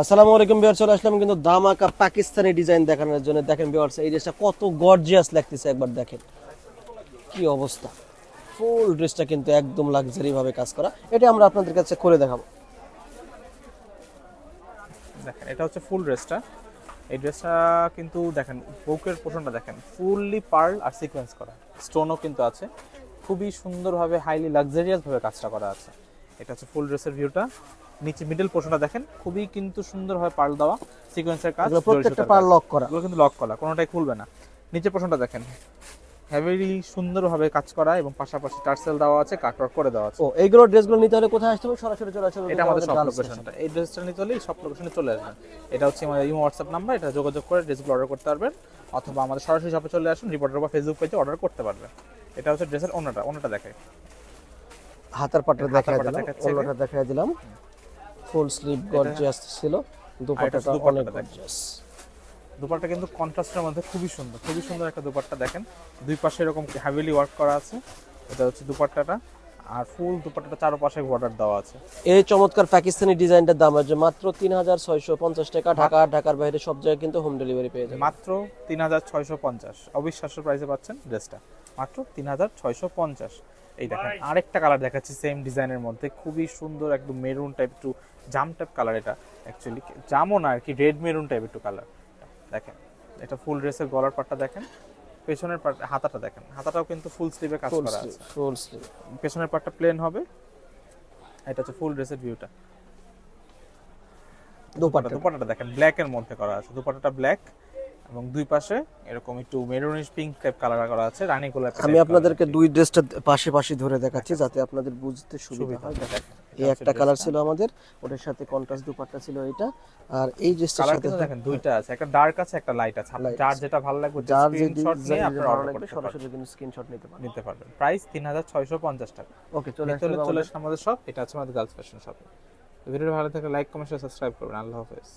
আসসালামু আলাইকুম বিয়ার চলে আসলাম কিন্তু দামাকা পাকিস্তানি ডিজাইন দেখানোর জন্য। দেখেন বিয়ার্স এই ড্রেসটা কত গর্জিয়াস লাগতেছে একবার দেখেন। কি অবস্থা। ফুল ড্রেসটা কিন্তু একদম লাক্সারি ভাবে কাজ করা। এটা আমরা আপনাদের কাছে করে দেখাবো। দেখেন, এটা হচ্ছে ফুল ড্রেসটা। এই ড্রেসটা কিন্তু দেখেন, বুকের পোর্শনটা দেখেন ফুললি পার্ল আর সিকোয়েন্স করা। স্টোনও কিন্তু আছে। খুবই সুন্দরভাবে হাইলি লাক্সারিয়াস ভাবে কাজটা করা আছে। এটা হচ্ছে ফুল ড্রেসের ভিউটা নিচে মিডল পোর্শনটা দেখেন খুবই কিন্তু সুন্দরভাবে পার্ল দেওয়া সিকোয়েন্সের কাজ প্রত্যেকটা কাজ। লক করা। এগুলো কিন্তু লক করা কোনোটাই খুলবে না। নিচে পোর্শনটা দেখেন হেভিলি সুন্দরভাবে কাজ করা এবং পাশাপাশি টার্সেল দেওয়া আছে কাটওয়ার্ক করে দেওয়া আছে। ও এইগুলো ড্রেসগুলো নিতে হলে কোথায় আসতে হবে? সরাসরি চলে আসতে হবে এটা আমাদের সব লোকেশনটা এই ড্রেসটা নিতে হলে সব লোকেশনে চলে আসবেন। এটা হচ্ছে আমাদের ইমো হোয়াটসঅ্যাপ নাম্বার এটা যোগাযোগ করে ড্রেসগুলো অর্ডার করতে পারবেন অথবা আমাদের সরাসরি শপে চলে আসুন রিপোর্টার বা ফেসবুক পেজে অর্ডার করতে পারবেন। এটা হচ্ছে ড্রেসের অন্যটা অন্যটা দেখে section। হাতার পাটটা দেখাই দিলাম অন্যটা দেখাই দিলাম। ফুল স্লিভ গর্জিয়াস ছিল দুপাট্টাটা অনেক গর্জিয়াস। দুপাট্টা কিন্তু কন্ট্রাস্টের মধ্যে খুবই সুন্দর খুবই সুন্দর একটা দুপাট্টা দেখেন। দুই পাশে এরকম হেভিলি ওয়ার্ক করা আছে এটা হচ্ছে দুপাট্টাটা। আর ফুল দুপাট্টাটা চারপাশে বর্ডার দেওয়া আছে। এই চমৎকার পাকিস্তানি ডিজাইনটার দাম আছে মাত্র তিন হাজার ছয়শো পঞ্চাশ টাকা ঢাকা ঢাকার বাইরে সব জায়গায় কিন্তু হোম ডেলিভারি পেয়ে যাবে মাত্র তিন হাজার ছয়শো পঞ্চাশ। অবিশ্বাস্য প্রাইসে পাচ্ছেন ড্রেসটা মাত্র তিন হাজার ছয়শো পঞ্চাশ। এই দেখেন আরেকটা কালার দেখাচ্ছি সেম ডিজাইনের মধ্যে। খুবই সুন্দর একদম মেরুন টাইপ একটু জাম টাইপ কালার এটা অ্যাকচুয়ালি জামও না আর কি রেড মেরুন টাইপ একটু কালার দেখেন এটা ফুল ড্রেসের গলার পাটটা দেখেন পেছনের পাট হাতাটা দেখেন। হাতাটাও কিন্তু ফুল স্লিভে কাজ করা আছে। ফুল স্লিভ পেছনের পাটটা প্লেন হবে এটা হচ্ছে ফুল ড্রেসের ভিউটা দুপাট্টা। দুপাট্টাটা দেখেন ব্ল্যাক এর মধ্যে করা আছে। দুপাট্টাটা ব্ল্যাক এবং দুই পাশে এরকম একটু মেরুনিশ পিঙ্ক টাইপ কালার করা আছে রানী গোলাপ আমি আপনাদেরকে দুই ড্রেসটা পাশে পাশে ধরে দেখাচ্ছি যাতে আপনাদের বুঝতে সুবিধা হয়। দেখেন এই একটা কালার ছিল আমাদের ওটার সাথে কন্ট্রাস্ট দুপাট্টা ছিল এটা। আর এই ড্রেসটার সাথে দেখেন দুইটা আছে একটা ডার্ক আছে একটা লাইট আছে। যার যেটা ভালো লাগবে যার যে স্ক্রিনশট নিয়ে ডিজাইন আপনারা ভালো অর্ডার লাগবে করতে পারবেন। সরাসরি কিন্তু স্ক্রিনশট নিতে পারেন নিতে পারবেন। প্রাইস তিন হাজার ছয়শো পঞ্চাশ টাকা। ওকে চলে চলে আসুন আমাদের শপ এটা আছে আমাদের গার্লস ফ্যাশন শপ ভিডিওটা ভালো থাকলে লাইক কমেন্ট সাবস্ক্রাইব করবেন। আল্লাহ হাফেজ।